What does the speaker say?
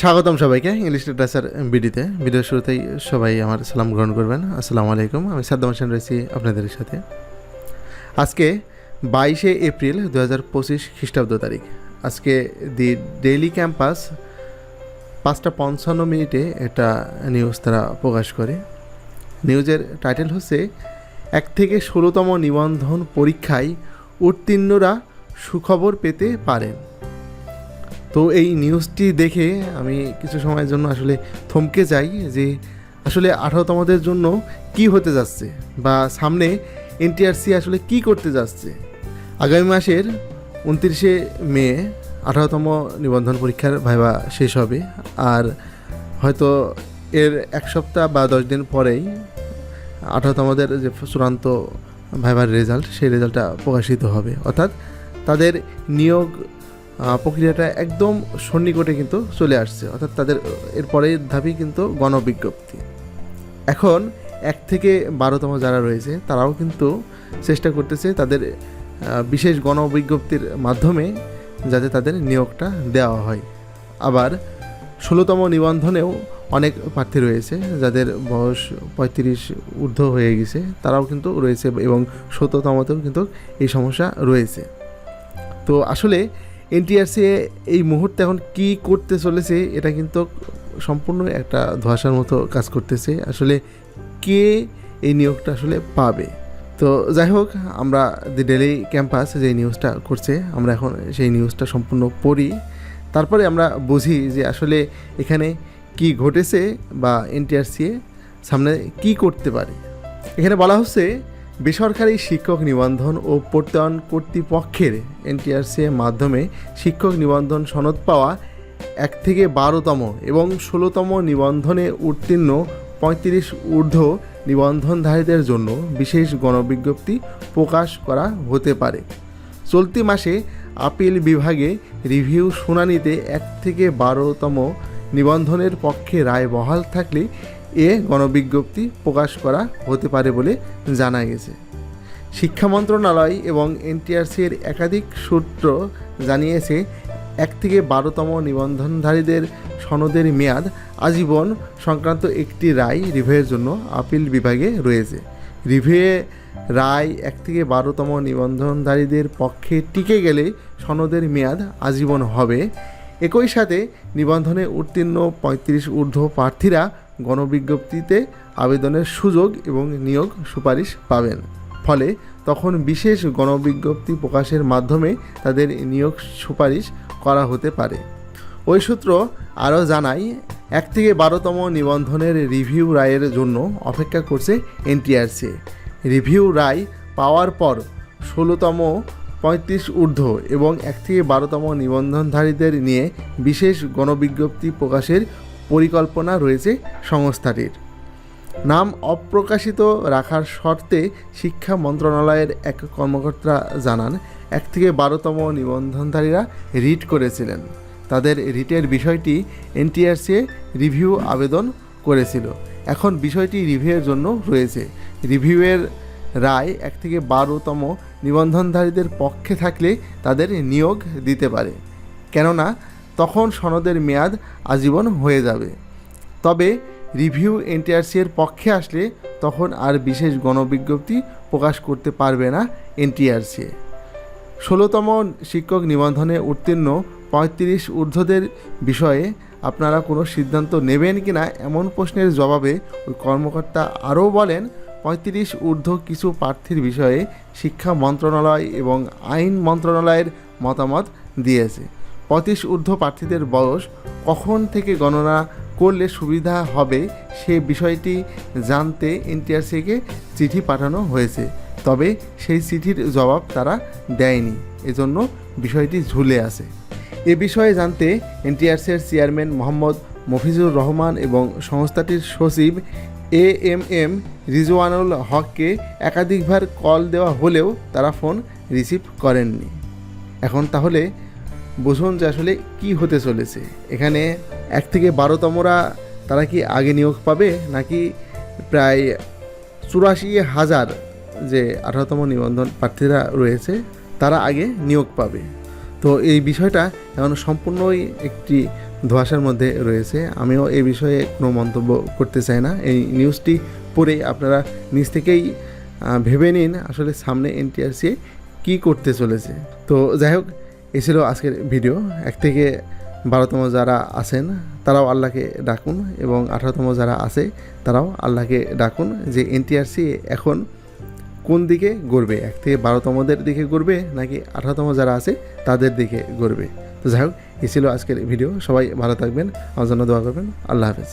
স্বাগতম সবাইকে English literature বিডিতে video শুরুতেই সবাই আমার সালাম গ্রহণ করবেন। আসসালামু আলাইকুম, আমি সাদ্দাম হোসেন রয়েছি আপনাদের সাথে। আজকে বাইশে এপ্রিল দু হাজার পঁচিশ খ্রিস্টাব্দ তারিখ। আজকে দি ডেইলি ক্যাম্পাস পাঁচটা পঞ্চান্ন মিনিটে একটা নিউজ তারা প্রকাশ করে। নিউজের টাইটেল হচ্ছে, এক থেকে ষোলোতম নিবন্ধন পরীক্ষায় উত্তীর্ণরা সুখবর পেতে পারেন। তো এই নিউজটি দেখে আমি কিছু সময়ের জন্য আসলে থমকে যাই যে আসলে আঠারোতমদের জন্য কি হতে যাচ্ছে বা সামনে এনটিআরসি আসলে কি করতে যাচ্ছে। আগামী মাসের উনত্রিশে মে আঠারোতম নিবন্ধন পরীক্ষার ভাইবা শেষ হবে আর হয়তো এর এক সপ্তাহ বা দশ দিন পরেই আঠারোতমদের যে চূড়ান্ত ভাইবার রেজাল্ট সেই রেজাল্টটা প্রকাশিত হবে। অর্থাৎ তাদের নিয়োগ প্রক্রিয়াটা একদম সন্নিকটে কিন্তু চলে আসছে। অর্থাৎ তাদের এরপরের ধাপই কিন্তু গণবিজ্ঞপ্তি। এখন এক থেকে বারোতম যারা রয়েছে, তারাও কিন্তু চেষ্টা করতেছে তাদের বিশেষ গণবিজ্ঞপ্তির মাধ্যমে যাতে তাদের নিয়োগটা দেওয়া হয়। আবার ষোলোতম নিবন্ধনেও অনেক প্রার্থী রয়েছে, যাদের বয়স পঁয়ত্রিশ ঊর্ধ্ব হয়ে গেছে, তারাও কিন্তু রয়েছে এবং সতেরোতমতেও কিন্তু এই সমস্যা রয়েছে। তো আসলে এনটিআরসি এই মুহূর্তে এখন কি করতে চলেছে, এটা কিন্তু সম্পূর্ণ একটা ধোয়াশার মতো কাজ করতেছে। আসলে কে এই নিয়োগটা আসলে পাবে? তো যাই হোক, আমরা দি ডেলি ক্যাম্পাস যে নিউজটা করছে, আমরা এখন সেই নিউজটা সম্পূর্ণ পড়ি। তারপরে আমরা বুঝি যে আসলে এখানে কি ঘটেছে বা এনটিআরসি সামনে কি করতে পারে। এখানে বলা হচ্ছে বেসরকারি শিক্ষক নিবন্ধন ও প্রত্যয়ন কর্তৃপক্ষের এনটিআরসি এর মাধ্যমে শিক্ষক নিবন্ধন সনদ পাওয়া এক থেকে বারোতম এবং ষোলোতম নিবন্ধনে উত্তীর্ণ পঁয়ত্রিশ ঊর্ধ্ব নিবন্ধনধারীদের জন্য বিশেষ গণবিজ্ঞপ্তি প্রকাশ করা হতে পারে। চলতি মাসে আপিল বিভাগে রিভিউ শুনানিতে এক থেকে বারোতম নিবন্ধনের পক্ষে রায় বহাল থাকলে এ গণবিজ্ঞপ্তি প্রকাশ করা হতে পারে বলে জানা গেছে। শিক্ষা মন্ত্রণালয় এবং এনটিআরসির একাধিক সূত্র জানিয়েছে, এক থেকে বারোতম নিবন্ধনধারীদের সনদের মেয়াদ আজীবন সংক্রান্ত একটি রায় রিভিউয়ের জন্য আপিল বিভাগে রয়েছে। রিভিউয়ে রায় এক থেকে বারোতম নিবন্ধনধারীদের পক্ষে টিকে গেলে সনদের মেয়াদ আজীবন হবে। একই সাথে নিবন্ধনে উত্তীর্ণ পঁয়ত্রিশ ঊর্ধ্ব প্রার্থীরা গণবিজ্ঞপ্তিতে আবেদনের সুযোগ এবং নিয়োগ সুপারিশ পাবেন। ফলে তখন বিশেষ গণবিজ্ঞপ্তি প্রকাশের মাধ্যমে তাদের নিয়োগ সুপারিশ করা হতে পারে। ওই সূত্র আরও জানায় এক থেকে বারোতম নিবন্ধনের রিভিউ রায়ের জন্য অপেক্ষা করছে এনটিআরসি। রিভিউ রায় পাওয়ার পর ষোলোতম পঁয়ত্রিশ ঊর্ধ্ব এবং এক থেকে বারোতম নিবন্ধনধারীদের নিয়ে বিশেষ গণবিজ্ঞপ্তি প্রকাশের পরিকল্পনা রয়েছে সংস্থাটির। নাম অপ্রকাশিত রাখার শর্তে শিক্ষা মন্ত্রণালয়ের এক কর্মকর্তা জানান, এক থেকে বারোতম নিবন্ধনধারীরা রিট করেছিলেন। তাদের রিটের বিষয়টি এনটিআরসি রিভিউ আবেদন করেছিল। এখন বিষয়টি রিভিউয়ের জন্য রয়েছে। রিভিউয়ের রায় এক থেকে বারোতম নিবন্ধনধারীদের পক্ষে থাকলে তাদের নিয়োগ দিতে পারে। কেননা তখন সনদের মেয়াদ আজীবন হয়ে যাবে। তবে রিভিউ এনটিআরসি এর পক্ষে আসলে তখন আর বিশেষ গণবিজ্ঞপ্তি প্রকাশ করতে পারবে না এনটিআরসি। ষোলোতম শিক্ষক নিবন্ধনে উত্তীর্ণ পঁয়ত্রিশ ঊর্ধ্বদের বিষয়ে আপনারা কোনো সিদ্ধান্ত নেবেন কি না এমন প্রশ্নের জবাবে ওই কর্মকর্তা আরও বলেন, পঁয়ত্রিশ ঊর্ধ্ব কিছু প্রার্থীর বিষয়ে শিক্ষা মন্ত্রণালয় এবং আইন মন্ত্রণালয়ের মতামত দিয়েছে। পঁয়ত্রিশ ঊর্ধ্ব প্রার্থীদের বয়স কখন থেকে গণনা করলে সুবিধা হবে সে বিষয়টি জানতে এনটিআরসিকে চিঠি পাঠানো হয়েছে। তবে সেই চিঠির জবাব তারা দেয়নি। এজন্য বিষয়টি ঝুলে আছে। এ বিষয়ে জানতে এনটিআরসির চেয়ারম্যান মোহাম্মদ মফিজুর রহমান এবং সংস্থাটির সচিব এ এম এম রিজওয়ানুল হককে একাধিকবার কল দেওয়া হলেও তারা ফোন রিসিভ করেননি। এখন তাহলে বুঝুন যে আসলে কি হতে চলেছে। এখানে এক থেকে বারোতমরা তারা কি আগে নিয়োগ পাবে, নাকি প্রায় চুরাশি হাজার যে আঠারোতম নিবন্ধন প্রার্থীরা রয়েছে, তারা আগে নিয়োগ পাবে। তো এই বিষয়টা এখন সম্পূর্ণই একটি ধোঁয়াশার মধ্যে রয়েছে। আমিও এই বিষয়ে কোনো মন্তব্য করতে চাই না। এই নিউজটি পড়ে আপনারা নিজ থেকেই ভেবে নিন আসলে সামনে এনটিআরসি কী করতে চলেছে। তো যাই হোক এ ছিল আজকের ভিডিও। এক থেকে বারোতম যারা আছেন, তারাও আল্লাহকে ডাকুন এবং আঠারোতম যারা আছে, তারাও আল্লাহকে ডাকুন যে এনটিআরসি এখন কোন দিকে গড়বে? এক থেকে বারোতমদের দিকে গড়বে নাকি আঠারোতম যারা আছে, তাদের দিকে গড়বে? তো যাই হোক এ ছিল আজকের ভিডিও। সবাই ভালো থাকবেন। আমার জন্য দোয়া করবেন। আল্লাহ হাফেজ।